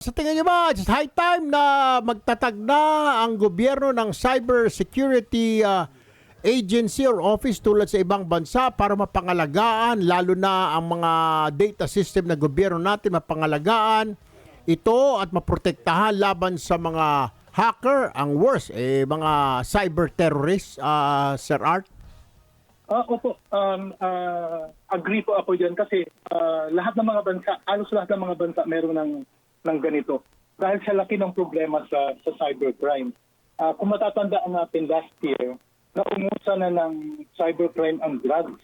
Sa tingin niyo ba, it's high time na magtatag na ang gobyerno ng cyber security uh, agency or office tulad sa ibang bansa para mapangalagaan lalo na ang mga data system na gobyerno natin mapangalagaan ito at maprotektahan laban sa mga hacker ang worst eh mga cyber terrorists uh, Sir Art? Ah, opo, um, ah, agree po ako dyan kasi ah, lahat ng mga bansa, halos lahat ng mga bansa meron ng, ng ganito. Dahil sa laki ng problema sa, sa cybercrime. Ah, kung matatandaan natin last year, naungusan na ng cybercrime ang drugs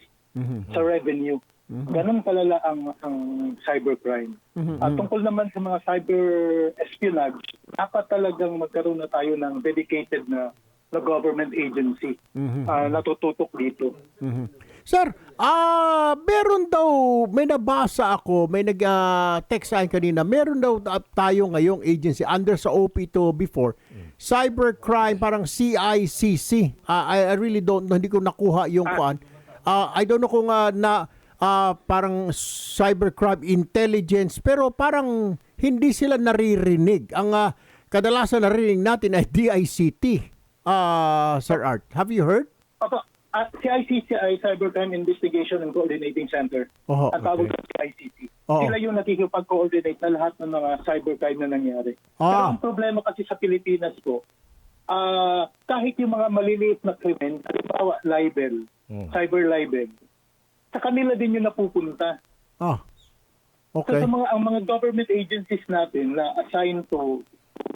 sa revenue. Ganon kalala ang, ang cybercrime. At tungkol naman sa mga cyber espionage, dapat talagang magkaroon na tayo ng dedicated na na government agency ah, na tututok dito. Mhm. Sir, ah meron daw, may nabasa ako, may nag-text sa akin kanina, meron daw ah, tayo ngayong agency under sa OP to before, cybercrime, parang CICC. Ah, I, I really don't know, hindi ko nakuha yung kuan. Ah, I don't know kung ah, na ah, parang cybercrime intelligence, pero parang hindi sila naririnig. Ang ah, kadalasan naririnig natin ay DICT. Ah, Sir Art, have you heard? Opo, at CICC ay Cybercrime Investigation and Coordinating Center. Oho, At tawag okay. sa CICC. Oo. Sila yung nakikipag-coordinate na lahat ng mga cybercrime na nangyari. Ah. Pero ang problema kasi sa Pilipinas po, ah kahit yung mga maliliit na krimen, halimbawa libel, Hmm. cyber libel, sa kanila din yung napupunta. Ah, So okay. sa mga ang mga government agencies natin na assigned to,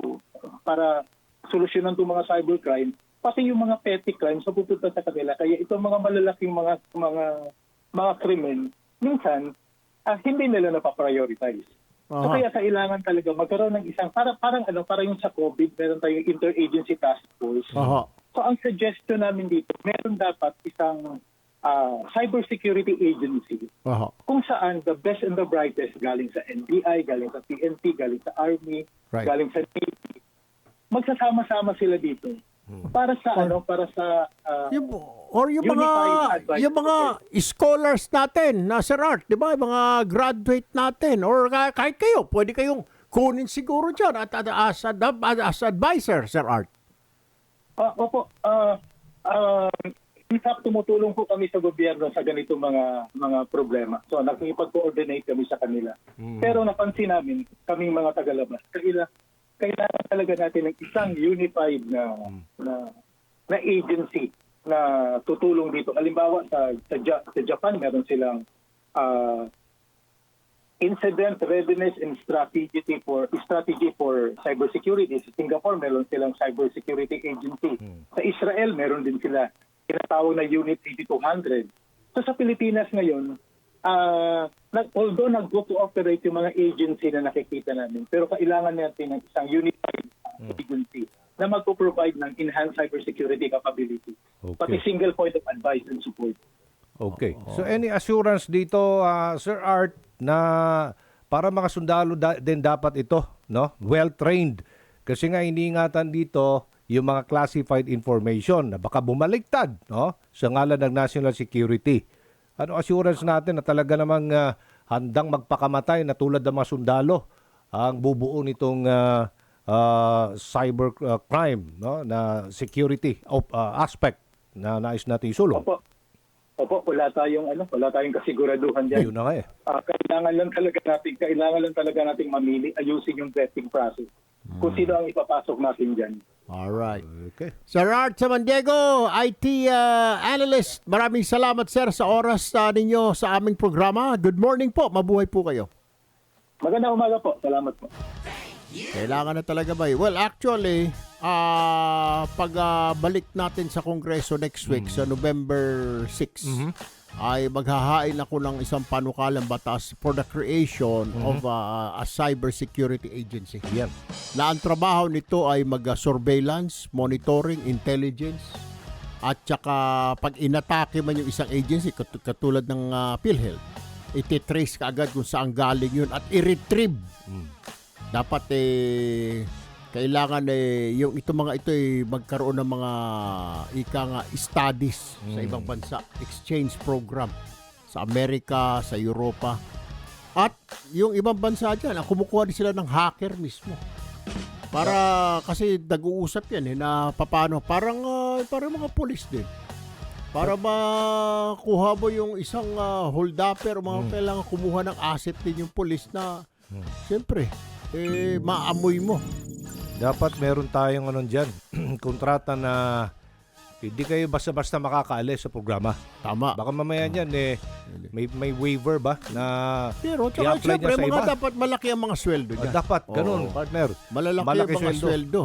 to para solusyonan itong mga cybercrime, pati yung mga petty crimes na pupunta sa kanila. Kaya itong mga malalaking mga mga mga krimen, minsan ah, hindi nila napaprioritize. So Aha. kaya kailangan talaga magkaroon ng isang para parang ano parang yung sa COVID, meron tayong interagency task force. Aha. So ang suggestion namin dito, meron dapat isang ah, cybersecurity agency Aha. kung saan the best and the brightest galing sa NBI, galing sa PNP, galing sa Army, Right. galing sa Navy, magsasama-sama sila dito. Para sa ano, para sa ah, Yung, or yung mga yung mga scholars natin na Sir Art, 'di ba? Yung mga graduate natin or ka- kahit kayo, pwede kayong kunin siguro diyan at, at as, ad- as advisor Sir Art. ah, opo, ah, ah, in fact, tumutulong po kami sa gobyerno sa ganito mga mga problema. So, nakikipag-coordinate kami sa kanila. Pero napansin namin, kaming mga tagalabas, kailangan, kailangan talaga natin ng isang unified na, na, na agency na tutulong dito. Halimbawa, sa, sa, Ja- sa Japan, meron silang ah, Incident Readiness and Strategy for Strategy for Cybersecurity. Sa Singapore, meron silang Cybersecurity Agency. Sa Israel, meron din sila tinatawag na Unit 8200. So sa Pilipinas ngayon, ah, nag- although nag-go to operate yung mga agency na nakikita namin, pero kailangan natin ng isang unified ah, agency na magpo-provide ng enhanced cybersecurity capability. Okay. Pati single point of advice and support. Okay. So any assurance dito, ah, Sir Art, na para mga sundalo da- din dapat ito, no? Well-trained. Kasi nga iniingatan dito yung mga classified information na baka bumaliktad, no? Sa ngalan ng national security. Ano assurance natin na talaga namang ah, handang magpakamatay na tulad ng mga sundalo ang bubuo nitong ah, ah, cyber ah, crime, no? Na security op- ah, aspect na nais natin isulong. Opo. Opo, wala tayong ano, wala tayong kasiguraduhan diyan. Yun na nga eh. Ah, kailangan lang talaga natin, kailangan lang talaga nating mamili, ayusin yung vetting process. Kung sino ang ipapasok natin diyan. All right. Okay. Sir Art Samandiego, IT uh, analyst. Maraming salamat sir sa oras uh, ninyo sa aming programa. Good morning po. Mabuhay po kayo. Magandang umaga po. Salamat po. Kailangan na talaga ba? Well, actually, ah pag ah, balik natin sa Kongreso next week sa November 6, ay maghahain ako ng isang panukalang batas for the creation of ah, a cybersecurity agency. Yan. Na ang trabaho nito ay mag-surveillance, monitoring, intelligence, at saka pag inatake man yung isang agency kat- katulad ng ah, PhilHealth, ititrace ka agad kung saan galing yun at i-retrieve dapat eh kailangan eh yung ito mga ito eh magkaroon ng mga ika nga studies sa ibang bansa, exchange program sa Amerika, sa Europa. At yung ibang bansa dyan, ah, kumukuha din sila ng hacker mismo. Para kasi nag-uusap yan eh na paano parang ah, parang mga pulis din. Para makuha mo yung isang uh, holdupper o mga kailangan kumuha ng asset din yung pulis na siyempre eh maamoy mo. Dapat meron tayong ano dyan, kontrata na hindi kayo basta-basta makakaalis sa programa. Tama. Baka mamaya niyan eh, may, may waiver ba na Pero tsaka i-apply niya siyempre sa mga iba? dapat malaki ang mga sweldo Ah, niya. dapat, Oo. ganun, partner. Malalaki Malaki ang mga sweldo. sweldo.